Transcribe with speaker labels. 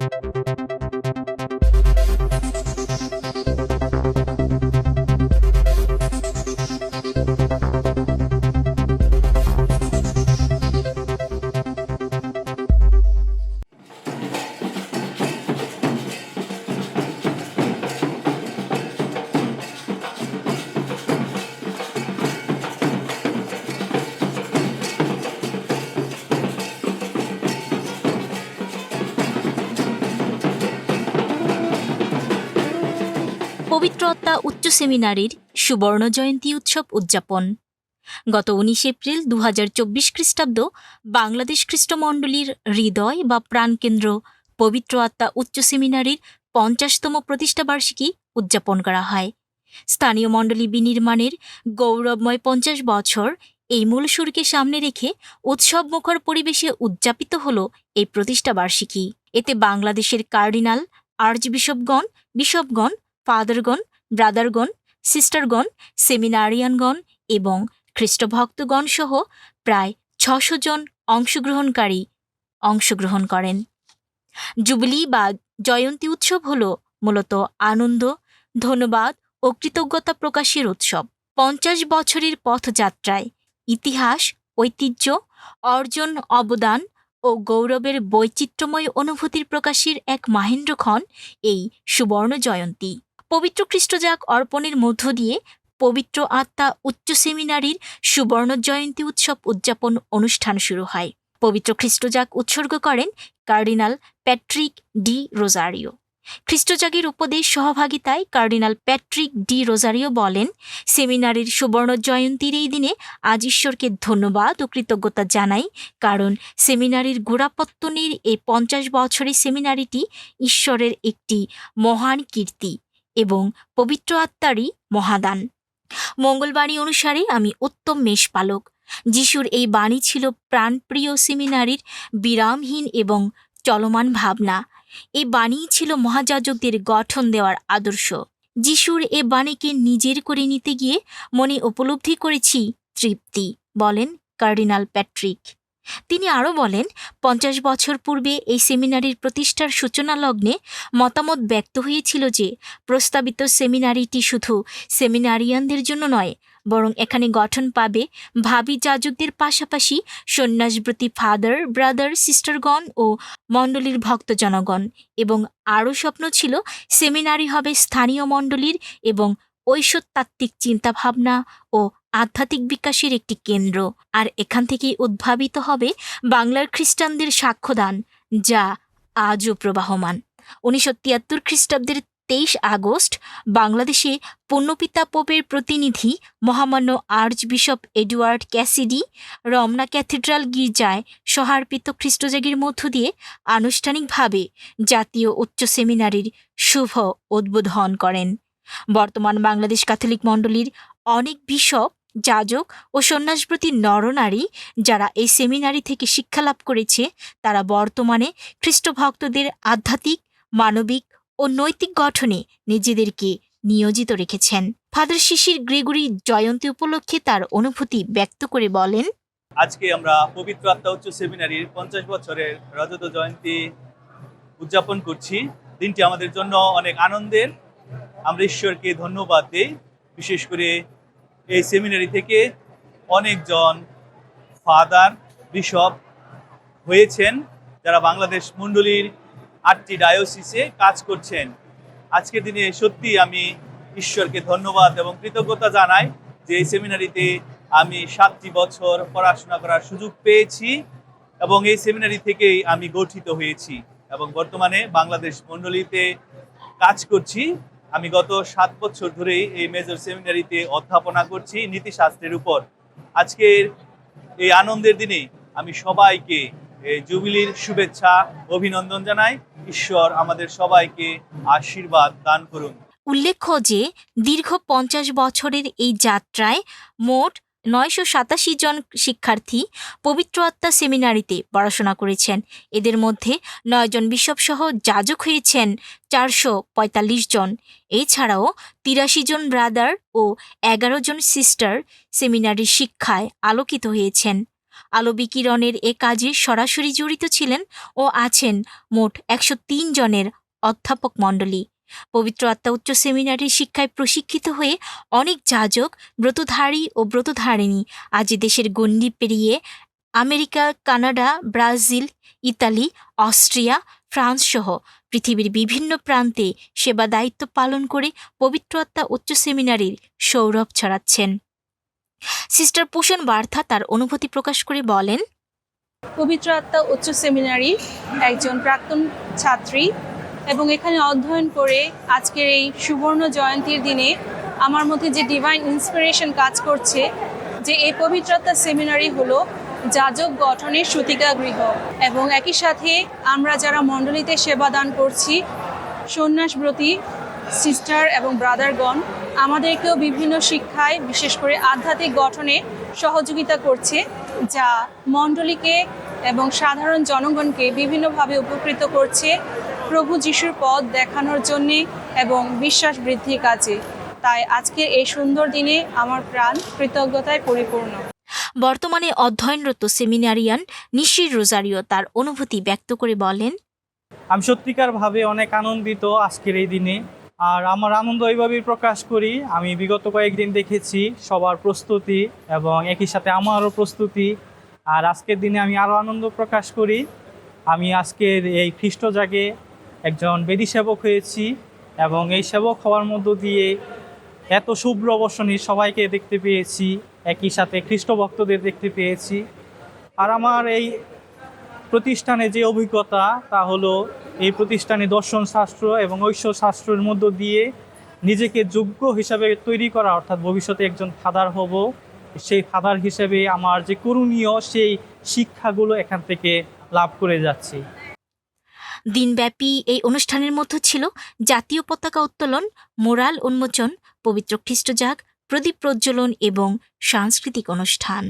Speaker 1: Thank you. পবিত্রতা উচ্চ সেমিনারির সুবর্ণ জয়ন্তী উৎসব উদযাপন। গত উনিশ এপ্রিল দু হাজার চব্বিশ খ্রিস্টাব্দ বাংলাদেশ খ্রিস্টমণ্ডলীর হৃদয় বা প্রাণকেন্দ্র পবিত্র আত্মা উচ্চ সেমিনারির পঞ্চাশতম প্রতিষ্ঠাবার্ষিকী উদযাপন করা হয়। স্থানীয় মণ্ডলী বিনির্মাণের গৌরবময় পঞ্চাশ বছর এই মূল সুরকে সামনে রেখে উৎসব মুখর পরিবেশে উদযাপিত হল এই প্রতিষ্ঠাবার্ষিকী এতে বাংলাদেশের কার্ডিনাল আর্চ আর্চবিশপগণ, বিশপগণ ফাদারগণ, ব্রাদারগণ, সিস্টারগণ, সেমিনারিয়ানগণ এবং খ্রিস্টভক্তগণ সহ প্রায় ছশো জন অংশগ্রহণকারী অংশগ্রহণ করেন। জুবিলি বা জয়ন্তী উৎসব হল মূলত আনন্দ, ধন্যবাদ ও কৃতজ্ঞতা প্রকাশের উৎসব। পঞ্চাশ বছরের পথযাত্রায় ইতিহাস, ঐতিহ্য, অর্জন, অবদান ও গৌরবের বৈচিত্র্যময় অনুভূতির প্রকাশের এক মাহেন্দ্রক্ষণ এই সুবর্ণ জয়ন্তী। পবিত্র খ্রিস্টজাক অর্পণের মধ্য দিয়ে পবিত্র আত্মা উচ্চ সেমিনারির সুবর্ণ জয়ন্তী উৎসব উদযাপন অনুষ্ঠান শুরু হয়। পবিত্র খ্রিস্টজাক উৎসর্গ করেন কার্ডিনাল প্যাট্রিক ডি রোজারিও। খ্রিস্টজাগের উপদেশ সহভাগিতায় কার্ডিনাল প্যাট্রিক ডি রোজারিও বলেন, সেমিনারির সুবর্ণ জয়ন্তীর এই দিনে আজ ঈশ্বরকে ধন্যবাদ ও কৃতজ্ঞতা জানাই, কারণ সেমিনারির গোড়াপত্তনের এই পঞ্চাশ বছরের সেমিনারিটি ঈশ্বরের একটি মহান কীর্তি। এবং পবিত্র আত্মারই মহাদান। মঙ্গলবাণী অনুসারে আমি উত্তম মেষপালক। যিশুর এই বাণী ছিল প্রাণপ্রিয় সেমিনারির বিরামহীন এবং চলমান ভাবনা। এই বাণীই ছিল মহাযাজকদের গঠন দেওয়ার আদর্শ। যিশুর এ বাণীকে নিজের করে নিতে গিয়ে মনে উপলব্ধি করেছি, তৃপ্তি, বলেন কার্ডিনাল প্যাট্রিক। তিনি আরও বলেন, পঞ্চাশ বছর পূর্বে এই সেমিনারির প্রতিষ্ঠার সূচনা লগ্নে মতামত ব্যক্ত হয়েছিল যে, প্রস্তাবিত সেমিনারিটি শুধু সেমিনারিয়ানদের জন্য নয়, বরং এখানে গঠন পাবে ভাবি যাজকদের পাশাপাশি সন্ন্যাসব্রতী ফাদার, ব্রাদার, সিস্টারগণ ও মণ্ডলীর ভক্তজনগণ এবং আরও স্বপ্ন ছিল সেমিনারি হবে স্থানীয় মণ্ডলীর এবং ঐশ্বতাত্ত্বিক চিন্তাভাবনা ও আধ্যাত্মিক বিকাশের একটি কেন্দ্র। আর এখান থেকেই উদ্ভাবিত হবে বাংলার খ্রিস্টানদের সাক্ষ্যদান, যা আজও প্রবাহমান। উনিশশো তিয়াত্তর খ্রিস্টাব্দের তেইশ আগস্ট বাংলাদেশে পুণ্যপিতা পোপের প্রতিনিধি মহামান্য archbishop Edward Cassidy Ramna cathedral গির্জায় সহার্পিত খ্রিস্টজাগির মধ্য দিয়ে আনুষ্ঠানিকভাবে জাতীয় উচ্চ সেমিনারির শুভ উদ্বোধন করেন। বর্তমান বাংলাদেশ ক্যাথলিক মণ্ডলীর অনেক বিশপ, যাজক ও সন্ন্যাসব্রতী নরনারী যারা এই সেমিনারি থেকে শিক্ষালাভ করেছে, তারা বর্তমানে খ্রিস্টভক্তদের আধ্যাত্মিক, মানবিক ও নৈতিক গঠনে নিজেদেরকে নিয়োজিত রেখেছেন। ফাদার শিশির গ্রেগরি জয়ন্তী উপলক্ষে তার অনুভূতি ব্যক্ত করে বলেন,
Speaker 2: আজকে আমরা পবিত্র আত্মা উচ্চ সেমিনারির পঞ্চাশ বছরের রজত জয়ন্তী উদযাপন করছি। দিনটি আমাদের জন্য অনেক আনন্দের আমরা ঈশ্বরকে ধন্যবাদ দিই, বিশেষ করে এই সেমিনারি থেকে অনেকজন ফাদার বিশপ হয়েছেন, যারা বাংলাদেশ মণ্ডলীর আটটি ডায়োসিসে কাজ করছেন। আজকের দিনে সত্যি আমি ঈশ্বরকে ধন্যবাদ এবং কৃতজ্ঞতা জানাই যে এই সেমিনারিতে আমি সাতটি বছর পড়াশোনা করার সুযোগ পেয়েছি এবং এই সেমিনারি থেকেই আমি গঠিত হয়েছি এবং বর্তমানে বাংলাদেশ মণ্ডলীতে কাজ করছি। আমি গত সাত বছর ধরেই এই মেজর সেমিনারিতে অধ্যাপনা করছি নীতিশাস্ত্রের উপর। আজকের এই আনন্দের দিনে আমি সবাইকে জুবিলির শুভেচ্ছা, অভিনন্দন জানাই। ঈশ্বর আমাদের সবাইকে আশীর্বাদ দান করুন।
Speaker 1: উল্লেখ্য যে দীর্ঘ পঞ্চাশ বছরের এই যাত্রায় মোট নয়শো সাতাশি জন শিক্ষার্থী পবিত্র আত্মা সেমিনারিতে পড়াশোনা করেছেন। এদের মধ্যে নয়জন বিশপসহ যাজক হয়েছেন চারশো পঁয়তাল্লিশ জন। এছাড়াও তিরাশি জন ব্রাদার ও এগারো জন সিস্টার সেমিনারির শিক্ষায় আলোকিত হয়েছেন। আলো বিকিরণের এ কাজে সরাসরি জড়িত ছিলেন ও আছেন মোট একশো তিন জনের অধ্যাপক মণ্ডলী। পবিত্র আত্মা উচ্চ সেমিনারির শিক্ষায় প্রশিক্ষিত হয়ে অনেক যাজক, ব্রতধারী ও ব্রতধারিণী আজ দেশের গণ্ডি পেরিয়ে America, Canada, Brazil, Italy, Austria, France সহ পৃথিবীর বিভিন্ন প্রান্তে সেবা দায়িত্ব পালন করে পবিত্র আত্মা উচ্চ সেমিনারির সৌরভ ছড়াচ্ছেন। সিস্টার পোষণ বার্থা তার অনুভূতি প্রকাশ করে বলেন,
Speaker 3: পবিত্র আত্মা উচ্চ সেমিনারি একজন প্রাক্তন ছাত্রী এবং এখানে অধ্যয়ন করে আজকের এই সুবর্ণ জয়ন্তীর দিনে আমার মধ্যে যে ডিভাইন ইন্সপিরেশন কাজ করছে, যে এই পবিত্র আত্মা সেমিনারি হলো যাজক গঠনের সূতিকা গৃহ। এবং একই সাথে আমরা যারা মণ্ডলীতে সেবাদান করছি, সন্ন্যাসব্রতী সিস্টার এবং ব্রাদারগণ আমাদেরকেও বিভিন্ন শিক্ষায়, বিশেষ করে আধ্যাত্মিক গঠনে সহযোগিতা করছে, যা মণ্ডলীকে এবং সাধারণ জনগণকে বিভিন্নভাবে উপকৃত করছে। প্রভু যিশুর পথ দেখানোর জন্যে এবং বিশ্বাস বৃদ্ধির কাজে। তাই আজকের এই সুন্দর দিনে আমার প্রাণ কৃতজ্ঞতায় পরিপূর্ণ।
Speaker 1: বর্তমানে অধ্যয়নরত সেমিনারিয়ান নিশির রোজারিও তার অনুভূতি ব্যক্ত করে বলেন
Speaker 4: আমি সত্যিকারভাবে অনেক আনন্দিত আজকের এই দিনে। আর আমার আনন্দ এইভাবেই প্রকাশ করি আমি বিগত কয়েকদিন দেখেছি সবার প্রস্তুতি এবং একই সাথে আমারও প্রস্তুতি। আর আজকের দিনে আমি আরও আনন্দ প্রকাশ করি। আমি আজকের এই খ্রিস্ট জাগে একজন বেদি সেবক হয়েছি এবং এই সেবক হওয়ার মধ্য দিয়ে এত শুভ্র বসনী সবাইকে দেখতে পেয়েছি, একই সাথে খ্রিস্ট ভক্তদের দেখতে পেয়েছি। আর আমার এই প্রতিষ্ঠানে যে অভিজ্ঞতা, তা হলো এই প্রতিষ্ঠানে দর্শন শাস্ত্র এবং ঐশ্বর শাস্ত্রের মধ্য দিয়ে নিজেকে যোগ্য হিসাবে তৈরি করা, অর্থাৎ ভবিষ্যতে একজন ফাদার হব। সেই ফাদার হিসেবে আমার যে করণীয় সেই শিক্ষাগুলো এখান থেকে লাভ করে যাচ্ছি।
Speaker 1: দিনব্যাপী এই অনুষ্ঠানের মধ্যে ছিল জাতীয় পতাকা উত্তোলন, মোরাল উন্মোচন, পবিত্র খ্রিস্টজাগ প্রদীপ প্রজ্বলন এবং সাংস্কৃতিক অনুষ্ঠান।